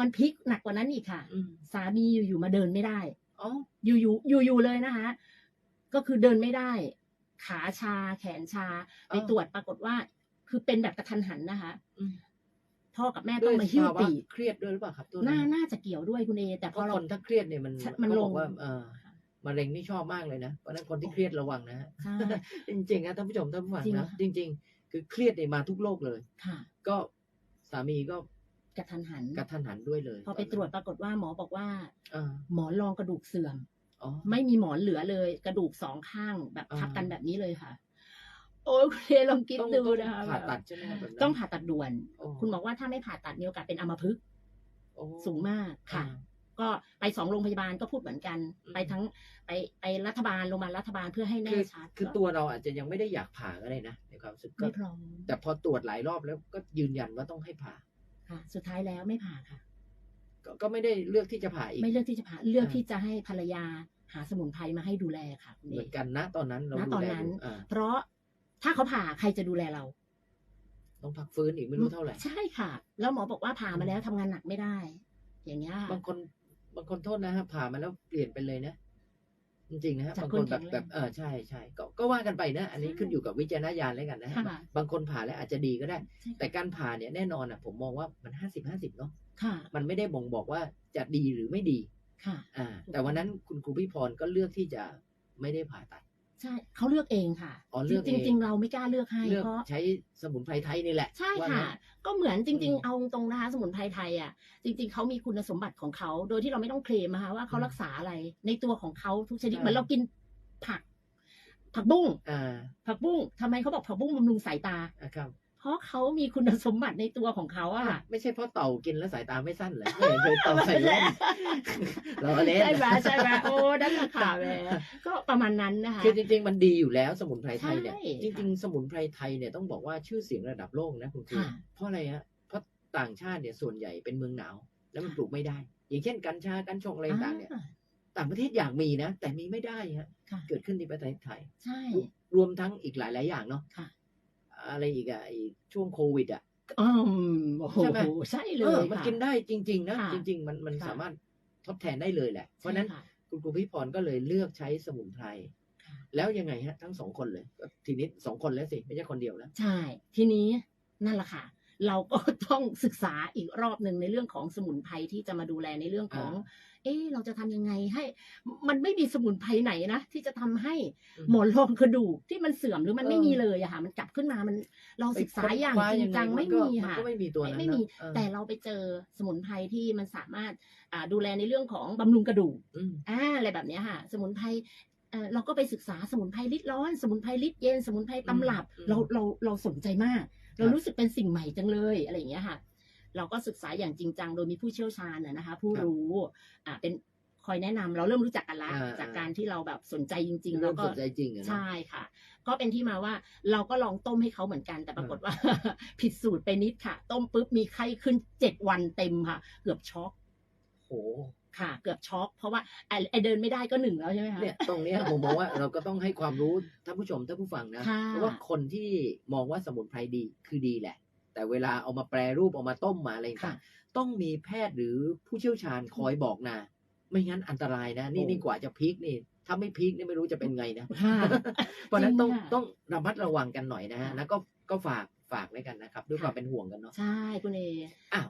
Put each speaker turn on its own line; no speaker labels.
มันพลิกหนักกว่านั้นอีกค่ะ
อืม
สามีอยู่ๆมาเดินไม่ได้
อ๋อ
อยู่ๆอยู่ๆเลยนะคะ ก็คือเดินไม่ได้ ขาชา แขนชา ไปตรวจปรากฏว่า คือเป็นแบบกระทันหันนะคะ
อืม
พ่อกับแม่
ด้
ต้
ว
อยงมาหิ้ว
ภาวะ
ปีก
เครียดด้วยหรือเปล่าครับตัว
น่า
นั้น
น่าจะเกี่ยวด้วยคุณเอ แต่
เพ
พอ
ราะ
เรา
คนถ้าเครียดเนี่ยมัน
ใช่มัน
เขา
ล
บองกว่าเออมะเร็งนี่ชอบมากเลยนะเพราะฉะนั้นคนที่เครียดระวังนะฮะ
ใช่
จริงๆนะท่านผู้ชมท่านผู้ฟัง
จริง
นะ
ค่ะ
จริง ๆ คือเครียดเนี่ยมาทุกโรคเลย
ค่ะ
ก็สามีก็
กระทันหัน
กระทันหันด้วยเลย
พอไปตรวจปรากฏว่าหมอบอกว่า
อ่า
หมอนรองกระดูกเสื่อม
อ๋อ
ไม่มีหมอนเหลือเลย กระดูกสองข้างแบบ
อ่า
ทับกันแบบนี้เลยค่ะ โอ้ยคุณเอลองคิด
ต้อง
ดู
ต้อง
นะคะ
ผ่า
แบบ
ตัดใช่ไหมครับแบบนั้น
ต้องผ่าตัดด่วน
โอ้
คุณบอกว่าถ้าไม่ผ่าตัดมีโอกาสเป็นอัมพฤกษ์
โอ้
สูงมากค่ะ
อ่า
ก็ไปสองโรงพยาบาลก็พูดเหมือนกัน
อืม
ไปทั้งไปไปรัฐบาลโรงพยาบาลรัฐบาลเพื่อให้แน่
คือ
ชัด
คือ
ก็
ตัวเราอาจจะยังไม่ได้อยากผ่าก็ได้นะในความรู้สึกก็
ไม่พร้อม
แต่พอตรวจหลายรอบแล้วก็ยืนยันว่าต้องให้ผ่า
ค่ะ สุดท้ายแล้วไม่ผ่าค่ะ
ก็ก็ไม่ได้เลือกที่จะผ่าอีก
ไม่เลือกที่จะผ่าเลือก
อ่า
ที่จะให้ภรรยาหาสมุนไพรมาให้ดูแลค่ะคุณ
เห
เอ
มือนกันนะตอนนั้นเรา
ณ
ดู
ตอน
แล
นั้น
อยู่อ่า
เพราะถ้าเขาผ่าใครจะดูแลเรา
ต้องพักฟื้นอีกไม่รู้เท่าไหร่
ใช่ค่ะ แล้วหมอบอกว่าผ่ามาแล้วทำงานหนักไม่ได้ อย่างเงี้ย
บางคนบางคนโทษนะฮะผ่ามาแล้วเปลี่ยนไปเลยนะ จริงๆนะฮะ
จาก
บาง
ค
คนน
แข็
แบบ
งแรง
แบบเออใช่ใช่ก็ก็ว่ากันไปนะ อันนี้
ใช่
ขึ้นอยู่กับวิจารณญาณแล้วกันนะฮะ
ค่ะ
บางคนผ่าแล้วอาจจะดีก็ได้
ใช่
แต่การผ่าเนี่ยแน่นอนอะผมมองว่ามันห้าสิบห้าสิบเนาะ
ค่ะ
มันไม่ได้บ่งบอกว่าจะดีหรือไม่ดี
ค่ะ
อ่า แต่วันนั้นคุณครูพี่พรก็เลือกที่จะไม่ได้ผ่าตัด
ใช่เขาเลือกเองค่ะ
อ๋อเลือก
จ
เอง
ริง ๆ เราไม่กล้าเลือกให้
เลือก
เพราะ
ใช้สมุนไพรไทยนี่แหละ
ใช่
ว่า
ค่ะ
งั้น
ก็เหมือนจริง
อืม
ๆ เอาตรงนะคะสมุนไพรไทยอะ จริง ๆเขามีคุณสมบัติของเขาโดยที่เราไม่ต้องเคลมนะคะว่าเขา
อืม
รักษาอะไรในตัวของเขาทุกชนิด
ใช่
เหมือนเรากินผัก ผักบุ้ง
อ่า
ผักบุ้งทำไมเขาบอกผักบุ้งบำรุงสายตา
อะครับ
เพราะเขามีคุณสมบัติในตัวของเขาอะค่ะ
ไม่ใช่เพราะเต่ากินแล้วสายตาไม่สั้นเหรอไม่เห็นเคยเต่าใส่แว่นเราเล่น
ใช่ไหมใช่ไหมโอ้นั่นแหละค่ะแหม่ก็ประมาณนั้นนะคะ
คือจริง ๆ มันดีอยู่แล้วสมุนไพรไทยเนี่ย
ใช่
จริง ๆ สมุนไพรไทยเนี่ยต้องบอกว่าชื่อเสียงระดับโลกนะคุณครู
ค่ะ
เพราะอะไรฮะเพราะต่างชาติเนี่ยส่วนใหญ่เป็นเมืองหนาว แล้วมัน
ค่ะ
ปลูกไม่ได้ อย่างเช่นกัญชากัญชงอะไรต่างๆเนี่ย
อ่า
ต่างประเทศอยากมีนะ แต่มีไม่ได้ฮะ
ค่ะ
เกิดขึ้นในประเทศไทย
ใช่
รวมทั้งอีกหลาย ๆ อย่างเนาะ
ค่ะ
อะไรอีกอะไอช่วงโควิดอะ
อืมโอ้โห
ใช่ไหม
ใช่เล
เอยอมัน
ค่ะ
กินได้จริง ๆ นะ
ค่ะ
จริง ๆ มันมัน
ค่ะ
สามารถทดแทนได้เลยแหละ เพราะฉะนั้น
ใช่ค่
คุณครูพี่พรก็เลยเลือกใช้สมุนไพร
ค่ะ
แล้วยังไงฮะ ทั้งสองคนเลยก็ทีนี้สองคนแล้วสิ ไม่ใช่คนเดียวแล้ว
ใช่ ทีนี้นั่นแหละค่ะ เราก็ต้องศึกษาอีกรอบหนึ่งในเรื่องของสมุนไพรที่จะมาดูแลในเรื่องของ เอ๊ะเราจะทำยังไงให้ มันไม่มีสมุนไพรไหนนะที่จะทำให้
อืม
หมอนรองกระดูกที่มันเสื่อมหรือมัน
เออ
ไม่มีเลยอะค่ะ มันกลับขึ้นมามันเราศึกษาอย่างจริงจังไม่มี
มัน
ค่ะ
ก็ไม่มีตัวนั้น
ไม่มี
เนอะเออ
แต่เราไปเจอสมุนไพรที่มันสามารถอ่าดูแลในเรื่องของบำรุงกระดูก
อืม
อ่าอะไรแบบเนี้ยค่ะ สมุนไพรเอ่อเราก็ไปศึกษาสมุนไพรลิดร้อน สมุนไพรลิดเย็น สมุนไพรตำรับ
อืม
เราเราเราสนใจมาก เรา
ครับ
รู้สึกเป็นสิ่งใหม่จังเลยอะไรอย่างเงี้ยค่ะ เราก็ศึกษาอย่างจริงจังโดยมีผู้เชี่ยวชาญนะนะคะ ผู้
ครับ
รู้อ่าเป็นคอยแนะนำเราเริ่มรู้จักกันละ
อ่า
จากการที่เราแบบสนใจจริงๆ
เริ่
แล้ว
ม
ก็
สนใจจริงอะเนอะ
ใช่ค่ะ ก็เป็นที่มาว่าเราก็ลองต้มให้เขาเหมือนกันแต่ปรากฏว่า ผิดสูตรไปนิดค่ะ ต้มปุ๊บมีไข้ขึ้นเจ็ดวันเต็มค่ะ เกือบช็อก
โอ้
ค่ะเกือบช็อกเพราะว่าไอ้ไอเดินไม่ได้ก็หนึ่งแล้วใช่ไหมคะ
เนี่ยตรงเนี้ยผมมองว่าเราก็ต้องให้ความรู้ท่านผู้ชมท่านผู้ฟังนะ
ค่ะ
เพราะว่าคนที่มองว่าสมุนไพรดีคือดีแหละ แต่เวลาเอามาแปรรูปเอามาต้มมาอะไร
ค่ะ
ต่างๆต้องมีแพทย์หรือผู้เชี่ยวชาญคอยบอกนะ ไม่งั้นอันตรายนะ นี่
โอ้
นี่กว่าจะพีคนี่ถ้าไม่พีคนี่ไม่รู้จะเป็นไงนะ
ค่ะ
เพราะฉะนั้นต้อง
จริงค่ะ
ต้องระมัดระวังกันหน่อยนะฮะ
ค่ะ
แล้วก็ก็ฝากฝากไว้กันนะครับ ด้วย
ค่ะ
ความเป็นห่วงกันเนาะ
ใช่คุณเอ
อะ